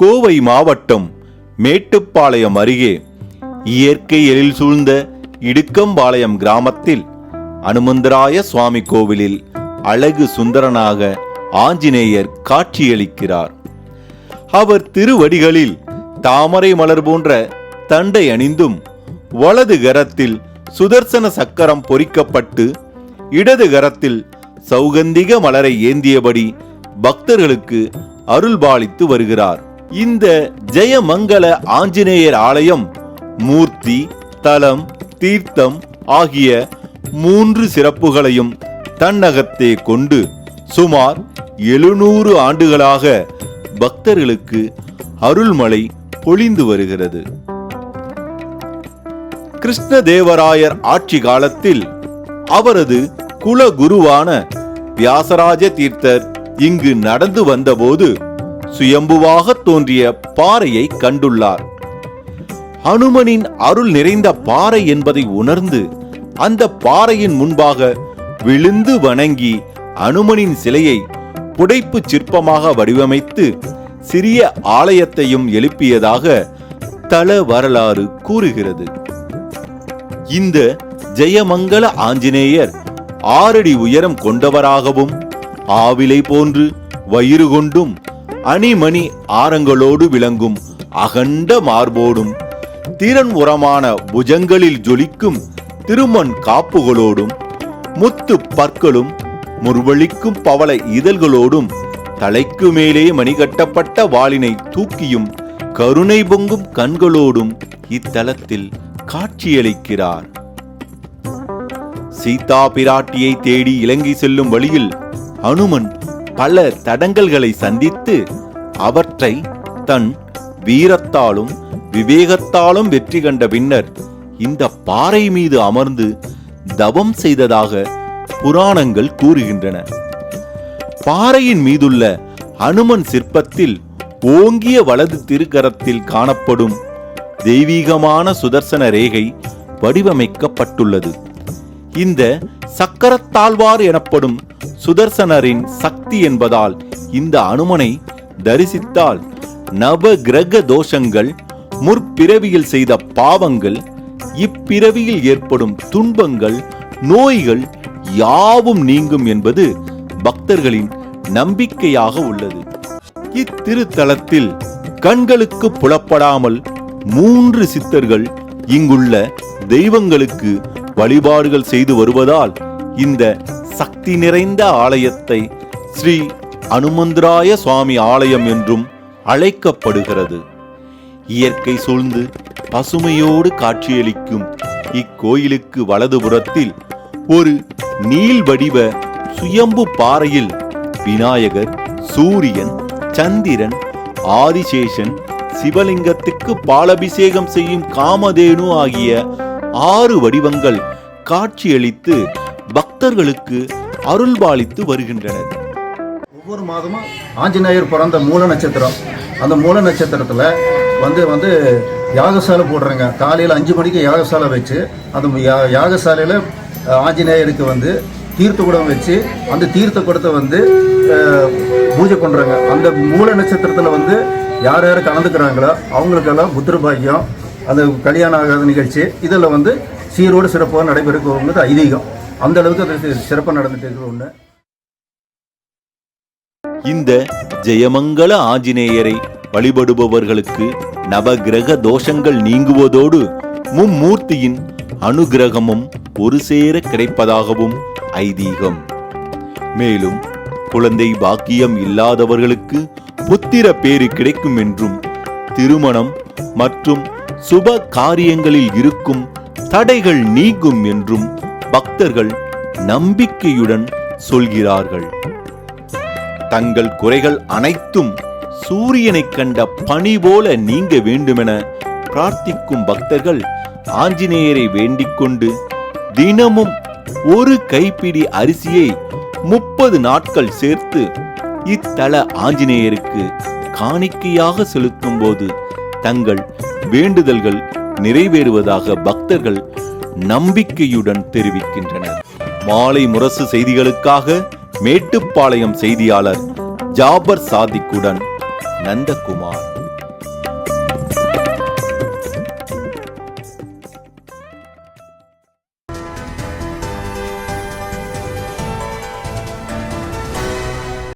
கோவை மாவட்டம் மேட்டுப்பாளையம் அருகே இயற்கை எழில் சூழ்ந்த இடுக்கம்பாளையம் கிராமத்தில் அனுமந்தராய சுவாமி கோவிலில் அழகு சுந்தரனாக ஆஞ்சநேயர் காட்சியளிக்கிறார். அவர் திருவடிகளில் தாமரை மலர் போன்ற தண்டை அணிந்தும் வலது கரத்தில் சுதர்சன சக்கரம் பொறிக்கப்பட்டு இடது கரத்தில் சௌகந்திக மலரை ஏந்தியபடி பக்தர்களுக்கு அருள்பாலித்து வருகிறார். இந்த ஜெயமங்கல ஆஞ்சநேயர் ஆலயம் மூர்த்தி தலம் தீர்த்தம் ஆகிய மூன்று சிறப்புகளையும் தன்னகத்தே கொண்டு சுமார் எழுநூறு ஆண்டுகளாக பக்தர்களுக்கு அருள்மழை பொழிந்து வருகிறது. கிருஷ்ணதேவராயர் ஆட்சி காலத்தில் அவரது குலகுருவான வியாசராஜ தீர்த்தர் இங்கு நடந்து வந்தபோது சுயம்புவாக தோன்றிய பாறையை கண்டுள்ளார். அனுமனின் அருள் நிறைந்த பாறை என்பதை உணர்ந்து அந்த பாறையின் முன்பாக விழுந்து வணங்கி அனுமனின் சிலையை புடைப்பு சிற்பமாக வடிவமைத்து சிறிய ஆலயத்தையும் எழுப்பியதாக தல வரலாறு கூறுகிறது. இந்த ஜெயமங்கல ஆஞ்சநேயர் ஆறடி உயரம் கொண்டவராகவும் ஆவிலை போன்று வயிறு கொண்டும் அணிமணி ஆரங்களோடு விளங்கும் அகண்ட மார்போடும் திறன் உரமான புஜங்களில் ஜொலிக்கும் திருமண் காப்புகளோடும் முத்து பற்களும் முர்வழிக்கும் பவள இதழ்களோடும் தலைக்கு மேலே மணிகட்டப்பட்ட வாளினை தூக்கியும் கருணை பொங்கும் கண்களோடும் இத்தலத்தில் காட்சியளிக்கிறார். சீதா பிராட்டியை தேடி இலங்கை செல்லும் வழியில் அனுமன் பல தடங்கல்களை சந்தித்து அவற்றை தன் வீரத்தாலும் விவேகத்தாலும் வெற்றி கண்ட பின்னர் இந்த பாறை மீது அமர்ந்து தவம் செய்ததாக புராணங்கள் கூறுகின்றன. பாறையின் மீதுள்ள அனுமன் சிற்பத்தில் ஓங்கிய வலது திருக்கரத்தில் காணப்படும் தெய்வீகமான சுதர்சன ரேகை வடிவமைக்கப்பட்டுள்ளது. இந்த சக்கரத்தாழ்வார் எனப்படும் சுதர்சனரின் சக்தி என்பதால் இந்த அனுமனை தரிசித்தால் நவ கிரக தோஷங்கள் முற்பிறவியில் செய்த பாவங்கள் இப்பிறவியில் ஏற்படும் துன்பங்கள் நோய்கள் யாவும் நீங்கும் என்பது பக்தர்களின் நம்பிக்கையாக உள்ளது. இத்திருத்தலத்தில் கண்களுக்கு புலப்படாமல் மூன்று சித்தர்கள் இங்குள்ள தெய்வங்களுக்கு வழிபாடுகள் செய்து வருவதால் இந்த சக்தி நிறைந்த ஆலயத்தை ஸ்ரீ அனுமந்தராய சுவாமி ஆலயம் என்றும் அழைக்கப்படுகிறது. இயற்கை சூழ்ந்து பசுமையோடு காட்சியளிக்கும் இக்கோயிலுக்கு வலதுபுறத்தில் ஒரு நீள் வடிவ சுயம்பு பாறையில் விநாயகர் சூரியன் சந்திரன் ஆதிசேஷன் சிவலிங்கத்துக்கு பாலபிஷேகம் செய்யும் காமதேனு ஆகிய ஆறு வடிவங்கள் காட்சியளித்து பக்தர்களுக்கு அருள்பாலித்து வருகின்றனர். ஒவ்வொரு மாதமும் ஆஞ்சநேயர் பிறந்த மூல நட்சத்திரம். அந்த மூல நட்சத்திரத்தில் வந்து வந்து யாகசாலை போடுறாங்க. காலையில் அஞ்சு மணிக்கு யாகசாலை வச்சு அந்த யா- யாகசாலையில் ஆஞ்சநேயருக்கு வந்து தீர்த்த குடம் வச்சு அந்த தீர்த்த குடத்தை வந்து பூஜை பண்ணுறாங்க அந்த மூல நட்சத்திரத்தில் வந்து யார் யார் கலந்துக்கிறாங்களோ அவங்களுக்கெல்லாம் புத்திர பாக்கியம் அந்த கல்யாணம் ஆகாத நிகழ்ச்சி இதில் வந்து சீரோடு சிறப்பாக நடைபெறுங்கிறது ஐதீகம். அந்த அளவுக்கு அது சிறப்பாக நடந்துட்டு இருக்கிற ஒன்று இந்த ஜெயமங்கல ஆஞ்சநேயரை வழிபடுபவர்களுக்கு நவகிரக தோஷங்கள் நீங்குவதோடு மும்மூர்த்தியின் அனுகிரகமும் ஒரு சேர கிடைப்பதாகவும் ஐதீகம். மேலும் குழந்தை பாக்கியம் இல்லாதவர்களுக்கு புத்திர பேறு கிடைக்கும் என்றும் திருமணம் மற்றும் சுப காரியங்களில் இருக்கும் தடைகள் நீங்கும் என்றும் பக்தர்கள் நம்பிக்கையுடன் சொல்கிறார்கள். தங்கள் குறைகள் அனைத்தும் சூரியனை கண்ட பணி போல நீங்க வேண்டுமென பிரார்த்திக்கும் பக்தர்கள் ஆஞ்சநேயரை வேண்டிக் கொண்டு தினமும் ஒரு கைப்பிடி அரிசியை முப்பது நாட்கள் சேர்த்து இத்தல ஆஞ்சநேயருக்கு காணிக்கையாக செலுத்தும் போது தங்கள் வேண்டுதல்கள் நிறைவேறுவதாக பக்தர்கள் நம்பிக்கையுடன் தெரிவிக்கின்றனர். மாலை முரசு செய்திகளுக்காக மேட்டுப்பாளையம் செய்தியாளர் ஜாபர் சாதிக்குடன் நந்தகுமார்.